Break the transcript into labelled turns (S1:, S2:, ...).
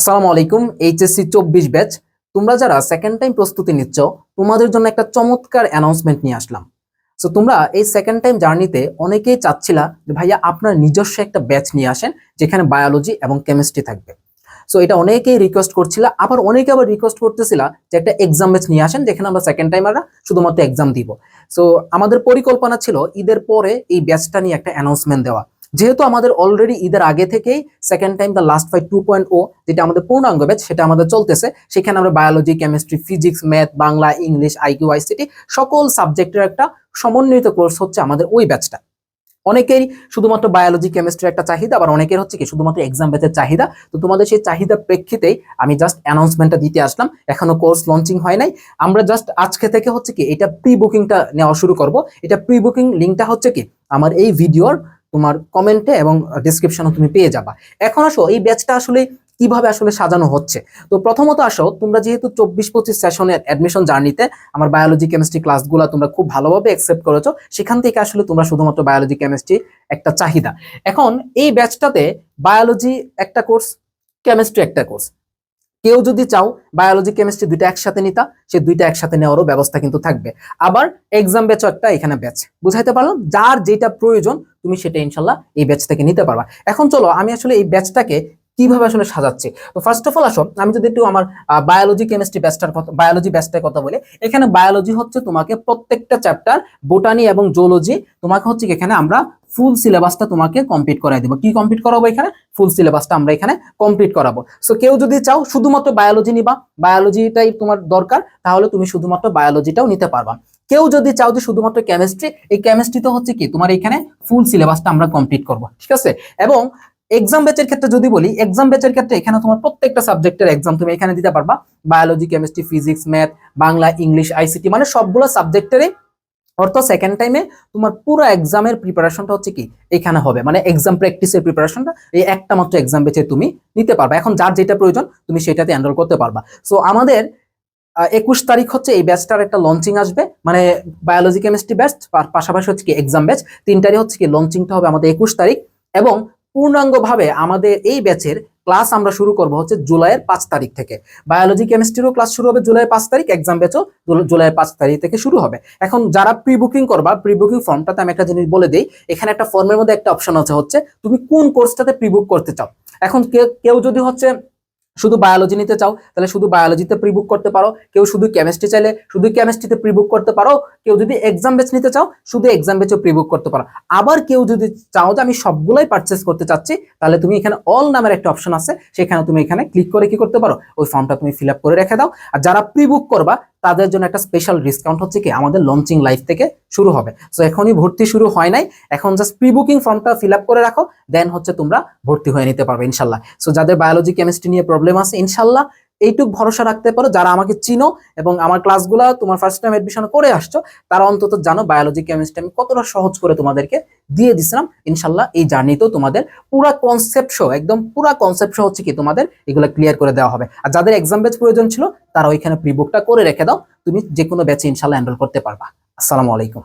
S1: আসসালামু আলাইকুম, এইচএসসি চব্বিশ ব্যাচ। তোমরা যারা সেকেন্ড টাইম প্রস্তুতি নিচ্ছ, তোমাদের জন্য একটা চমৎকার অ্যানাউন্সমেন্ট নিয়ে আসলাম। সো তোমরা এই সেকেন্ড টাইম জার্নিতে অনেকেই চাচ্ছিলা যে, ভাইয়া, আপনার নিজস্ব একটা ব্যাচ নিয়ে আসেন, যেখানে বায়োলজি এবং কেমিস্ট্রি থাকবে। সো এটা অনেকেই রিকোয়েস্ট করছিল, আবার অনেকে আবার রিকোয়েস্ট করতেছিল যে, একটা এক্সাম ব্যাচ নিয়ে আসেন, যেখানে আমরা সেকেন্ড টাইমাররা শুধুমাত্র এক্সাম দিব। সো আমাদের পরিকল্পনা ছিল ঈদের পরে এই ব্যাচটা নিয়ে একটা অ্যানাউন্সমেন্ট দেওয়া। যেহেতু আমাদের অলরেডি ঈদের আগে থেকেই second time the last five two point ও যেটা আমাদের পূর্ণাঙ্গ ব্যাচ সেটা আমাদের চলতেছে। সেখানে আমরা biology chemistry physics math Bangla English IQ ICT সকল সাবজেক্টের একটা সমন্বিত কোর্স হচ্ছে আমাদের ওই ব্যাচটা অনেকেরই শুধুমাত্র বায়োলজি কেমিস্ট্রির একটা চাহিদা, আবার অনেকের হচ্ছে কি শুধুমাত্র এক্সাম ব্যাচের চাহিদা। তো তোমাদের সেই চাহিদা প্রেক্ষিতেই আমি জাস্ট অ্যানাউন্সমেন্টটা দিতে আসলাম। এখনও কোর্স লঞ্চিং হয় নাই। আমরা জাস্ট আজকে থেকে হচ্ছে কি এটা প্রি বুকিংটা নেওয়া শুরু করব। এটা প্রি বুকিং লিঙ্কটা হচ্ছে কি আমার এই ভিডিওর তোমার কমেন্টে এবং ডিসক্রিপশনে তুমি পেয়ে যাবা। এখন আসো, এই ব্যাচটা আসলে কীভাবে আসলে সাজানো হচ্ছে? তো প্রথমত আসো, তোমরা যেহেতু চব্বিশ পঁচিশ সেশনের অ্যাডমিশন জার্নিতে আমার বায়োলজি কেমিস্ট্রি ক্লাসগুলো তোমরা খুব ভালোভাবে অ্যাকসেপ্ট করেছ, সেখান থেকে আসলে তোমরা শুধুমাত্র বায়োলজি কেমিস্ট্রি একটা চাহিদা। এখন এই ব্যাচটাতে বায়োলজি একটা কোর্স কেমিস্ট্রি একটা কোর্স কেউ যদি চাও বায়োলজি কেমিস্ট্রি দুইটা একসাথে নিতা, সে দুইটা একসাথে নেওয়ারও ব্যবস্থা কিন্তু থাকবে। আবার এক্সাম ব্যাচও একটা এখানে ব্যাচ বুঝাইতে পারলাম? যার যেটা প্রয়োজন, তুমি সেটা ইনশাল্লাহ এই ব্যাচ থেকে নিতে পারবা। এখন চলো, আমি আসলে এই ব্যাচটাকে কীভাবে আসলে সাজাচ্ছি? তো ফার্স্ট অফ অল আসো, আমি যদি একটু আমার বায়োলজি কেমিস্ট্রি ব্যাচটার কথা বায়োলজি ব্যাচটার কথা বলি, এখানে বায়োলজি হচ্ছে তোমাকে প্রত্যেকটা চ্যাপ্টার বোটানি এবং জুলজি তোমাকে হচ্ছে এখানে আমরা ফুল সিলেবাসটা তোমাকে কমপ্লিট করাই দেবো। কি কমপ্লিট করাবো এখানে? ফুল সিলেবাসটা আমরা এখানে কমপ্লিট করাবো। সো কেউ যদি চাও শুধুমাত্র বায়োলজি নিবা বায়োলজিটাই তোমার দরকার, তাহলে তুমি শুধুমাত্র বায়োলজিটাও নিতে পারবা। কেউ যদি চাও যে শুধুমাত্র কেমিস্ট্রি এই কেমিস্ট্রি তো হচ্ছে কি তোমার এখানে ফুল সিলেবাসটা আমরা কমপ্লিট করব, ঠিক আছে? এবং এক্সাম ব্যাচের ক্ষেত্রে যদি বলি এক্সাম ব্যাচের ক্ষেত্রে এখানে তোমার প্রত্যেকটা সাবজেক্টের এক্সাম তুমি এখানে দিতে পারবা। Biology chemistry physics math Bangla English ICT মানে সবগুলো সাবজেক্টেরই অর্থ সেকেন্ড টাইমে তোমার পুরো এক্সামের প্রিপারেশনটা হচ্ছে কি? এখানে হবে। মানে এক্সাম প্র্যাকটিসের প্রিপারেশনটা এই একটা মাত্র এক্সাম বেচে তুমি নিতে পারবা। এখন যার যেটা প্রয়োজন, তুমি সেটাতে এনরোল করতে পারবা। সো আমাদের একুশ তারিখ হচ্ছে এই ব্যাচটার একটা লঞ্চিং আসবে। মানে বায়োলজি কেমিস্ট্রি ব্যাচ পাশাপাশি হচ্ছে কি এক্সাম ব্যাচ তিনটারই হচ্ছে কি লঞ্চিংটা হবে আমাদের একুশ তারিখ। এবং পূর্ণাঙ্গভাবে আমাদের এই ব্যাচের ক্লাস আমরা শুরু করব হচ্ছে জুলাইয়ের পাঁচ তারিখ থেকে। বায়োলজি কেমিস্ট্রিরও ক্লাস শুরু হবে জুলাইয়ের পাঁচ তারিখ এক্সাম ব্যাচও জুলাইয়ের পাঁচ তারিখ থেকে শুরু হবে। এখন যারা প্রি বুকিং করবা প্রি বুকিং ফর্মটাতে আমি একটা জিনিস বলে দিই, এখানে একটা ফর্মের মধ্যে একটা অপশন আছে হচ্ছে, তুমি কোন কোর্সটাতে প্রি বুক করতে চাও? এখন কেউ যদি হচ্ছে শুধু বায়োলজি নিতে চাও, তাহলে শুধু বায়োলজিতে প্রিবুক করতে পারো। কেউ শুধু কেমিস্ট্রি চাইলে শুধু কেমিস্ট্রিতে প্রিবুক করতে পারো। কেউ যদি এক্সাম বেচ নিতে চাও, শুধু এক্সাম বেচও প্রিবুক করতে পারো। আবার কেউ যদি চাও যে আমি সবগুলোই পারচেস করতে চাচ্ছি, তাহলে তুমি এখানে অল নামের একটা অপশন আছে। সেখানে তুমি এখানে ক্লিক করে কি করতে পারো? ওই ফর্মটা তুমি ফিল করে রেখে দাও। আর যারা প্রিবুক করবা তাদের জন্য একটা স্পেশাল ডিসকাউন্ট হচ্ছে কি, আমাদের লঞ্চিং লাইফ থেকে শুরু হবে। সো এখনই ভর্তি শুরু হয় নাই। এখন জাস্ট প্রি বুকিং ফর্মটা ফিল আপ করে রাখো দেন হচ্ছে তোমরা ভর্তি হয়ে নিতে পারবে, ইনশাল্লাহ। সো যাদের বায়োলজি কেমিস্ট্রি নিয়ে প্রবলেম আছে, ইনশাল্লাহ এইটুক ভরসা রাখতে পারো, যারা আমাকে চিনো এবং আমার ক্লাসগুলো তোমার ফার্স্ট টাইম এডমিশন করে আসছো, তারা অন্তত জানো বায়োলজি কেমিস্ট্রি আমি কতটা সহজ করে তোমাদেরকে দিয়ে দিছিলাম। ইনশাল্লাহ এই জার্নিতেও তোমাদের পুরা কনসেপ্ট শো একদম পুরা কনসেপ্ট শো হচ্ছে কি তোমাদের এগুলো ক্লিয়ার করে দেওয়া হবে। আর যাদের এক্সাম ব্যাচ প্রয়োজন ছিল, তারা ওইখানে প্রিবুকটা করে রেখে দাও। তুমি যে কোনো ব্যাচে ইনশাল্লাহ এনরোল করতে পারবা। আসসালামু আলাইকুম।